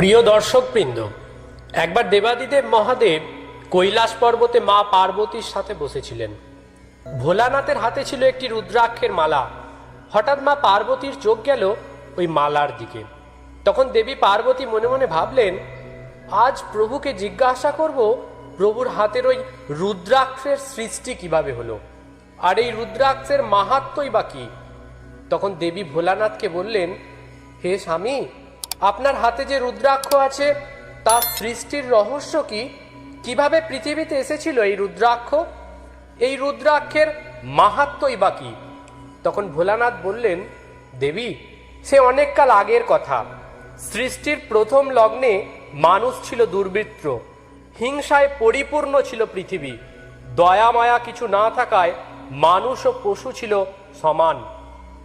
প্রিয় দর্শকবৃন্দ, একবার দেবাদিদেব মহাদেব কৈলাস পর্বতে মা পার্বতীর সাথে বসেছিলেন। ভোলানাথের হাতে ছিল একটি রুদ্রাক্ষের মালা। হঠাৎ মা পার্বতীর চোখ গেল ওই মালার দিকে। তখন দেবী পার্বতী মনে মনে ভাবলেন, আজ প্রভুকে জিজ্ঞাসা করব, প্রভুর হাতের ওই রুদ্রাক্ষের সৃষ্টি কীভাবে হলো? আর এই রুদ্রাক্ষের মাহাত্মই বা কি? তখন দেবী ভোলানাথকে বললেন, হে স্বামী আপনার হাতে যে রুদ্রাক্ষ আছে, তার সৃষ্টির রহস্য কি? কীভাবে পৃথিবীতে এসেছিল এই রুদ্রাক্ষ? এই রুদ্রাক্ষের মাহাত্মই বা কি? তখন ভোলানাথ বললেন, দেবী, সে অনেককাল আগের কথা। সৃষ্টির প্রথম লগ্নে মানুষ ছিল দুর্বৃত্ত। হিংসায় পরিপূর্ণ ছিল পৃথিবী। দয়া মায়া কিছু না থাকায় মানুষ ও পশু ছিল সমান।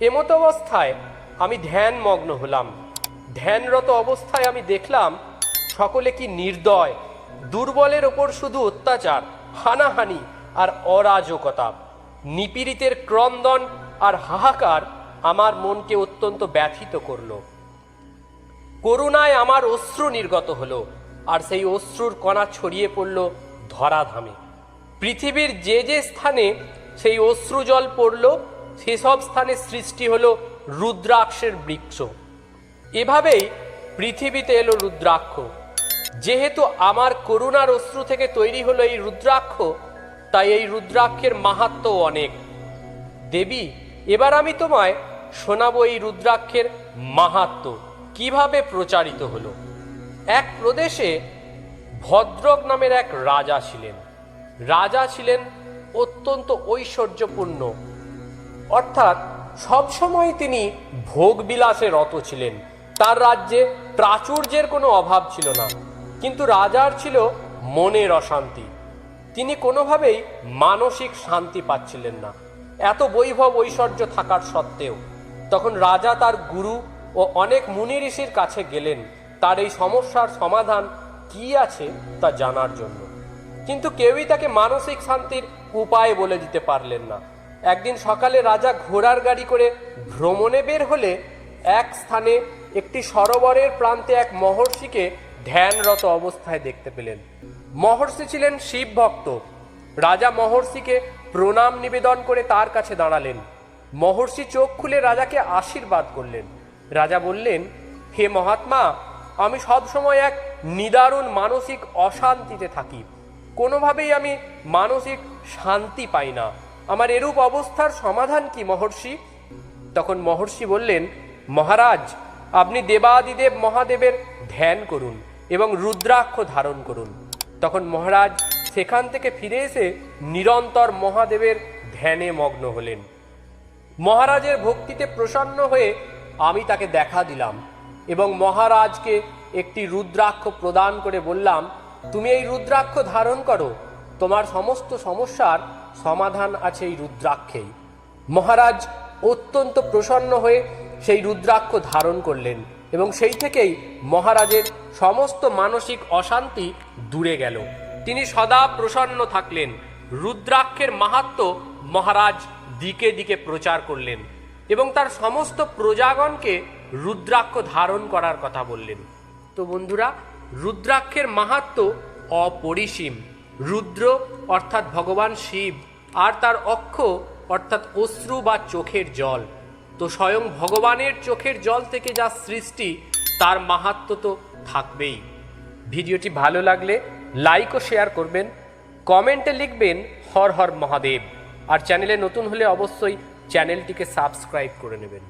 এমত অবস্থায় আমি ধ্যানমগ্ন হলাম। ধ্যানরত অবস্থায় আমি দেখলাম সকলে কি নির্দয়, দুর্বলের ওপর শুধু অত্যাচার, হানাহানি আর অরাজকতা। নিপীড়িতের ক্রন্দন আর হাহাকার আমার মনকে অত্যন্ত ব্যথিত করল। করুণায় আমার অশ্রু নির্গত হলো আর সেই অশ্রুর কণা ছড়িয়ে পড়ল ধরাধামে। পৃথিবীর যে যে স্থানে সেই অশ্রু জল পড়ল, সেসব স্থানে সৃষ্টি হলো রুদ্রাক্ষের বৃক্ষ। এভাবেই পৃথিবীতে এলো রুদ্রাক্ষ। যেহেতু আমার করুণার অশ্রু থেকে তৈরি হলো এই রুদ্রাক্ষ, তাই এই রুদ্রাক্ষের মাহাত্ম অনেক। দেবী, এবার আমি তোমায় শোনাবো এই রুদ্রাক্ষের মাহাত্ম কীভাবে প্রচারিত হলো। এক প্রদেশে ভদ্রক নামের এক রাজা ছিলেন। রাজা ছিলেন অত্যন্ত ঐশ্বর্যপূর্ণ। অর্থাৎ সবসময় তিনি ভোগবিলাসে রত ছিলেন। তার রাজ্যে প্রাচুর্যের কোনো অভাব ছিল না। কিন্তু রাজার ছিল মনের অশান্তি। তিনি কোনোভাবেই মানসিক শান্তি পাচ্ছিলেন না। এত বৈভব ঐশ্বর্য থাকার সত্ত্বেও তখন রাজা তার গুরু ও অনেক মুনি ঋষির কাছে গেলেন তার এই সমস্যার সমাধান কি আছে তা জানার জন্য। কিন্তু কেউই তাকে মানসিক শান্তির উপায় বলে দিতে পারলেন না। একদিন সকালে রাজা ঘোড়ার গাড়ি করে ভ্রমণে বের হলে এক স্থানে একটি সরোবরের প্রান্তে এক মহর্ষিকে ধ্যানরত অবস্থায় দেখতে পেলেন। মহর্ষি ছিলেন শিব ভক্ত। রাজা মহর্ষিকে প্রণাম নিবেদন করে তার কাছে দাঁড়ালেন। মহর্ষি চোখ খুলে রাজাকে আশীর্বাদ করলেন। রাজা বললেন, হে মহাত্মা, আমি সবসময় এক নিদারুণ মানসিক অশান্তিতে থাকি। কোনোভাবেই আমি মানসিক শান্তি পাই না। আমার এরূপ অবস্থার সমাধান কি মহর্ষি? তখন মহর্ষি বললেন মহারাজ, আপনি দেবাদিদেব মহাদেবের ধ্যান করুন এবং রুদ্রাক্ষ ধারণ করুন। তখন মহারাজ সেখান থেকে ফিরে এসে নিরন্তর মহাদেবের ধ্যানে মগ্ন হলেন। মহারাজের ভক্তিতে প্রসন্ন হয়ে আমি তাকে দেখা দিলাম এবং মহারাজকে একটি রুদ্রাক্ষ প্রদান করে বললাম, তুমি এই রুদ্রাক্ষ ধারণ করো, তোমার সমস্ত সমস্যার সমাধান আছে এই রুদ্রাক্ষেই। মহারাজ অত্যন্ত প্রসন্ন হয়ে সেই রুদ্রাক্ষ ধারণ করলেন এবং সেই থেকেই মহারাজের সমস্ত মানসিক অশান্তি দূরে গেল। তিনি সদা প্রসন্ন থাকলেন। রুদ্রাক্ষের মাহাত্ম মহারাজ দিকে দিকে প্রচার করলেন এবং তার সমস্ত প্রজাগণকে রুদ্রাক্ষ ধারণ করার কথা বললেন। তো বন্ধুরা, রুদ্রাক্ষের মাহাত্ম অপরিসীম। রুদ্র অর্থাৎ ভগবান শিব আর তার অক্ষ অর্থাৎ অশ্রু বা চোখের জল। তো স্বয়ং ভগবানের চোখের জল থেকে যা সৃষ্টি, তার মাহাত্ম তো থাকবেই। ভিডিওটি ভালো লাগলে লাইক ও শেয়ার করবেন কমেন্টে লিখবেন হর হর মহাদেব, আর চ্যানেলে নতুন হলে অবশ্যই চ্যানেলটিকে সাবস্ক্রাইব করে নেবেন।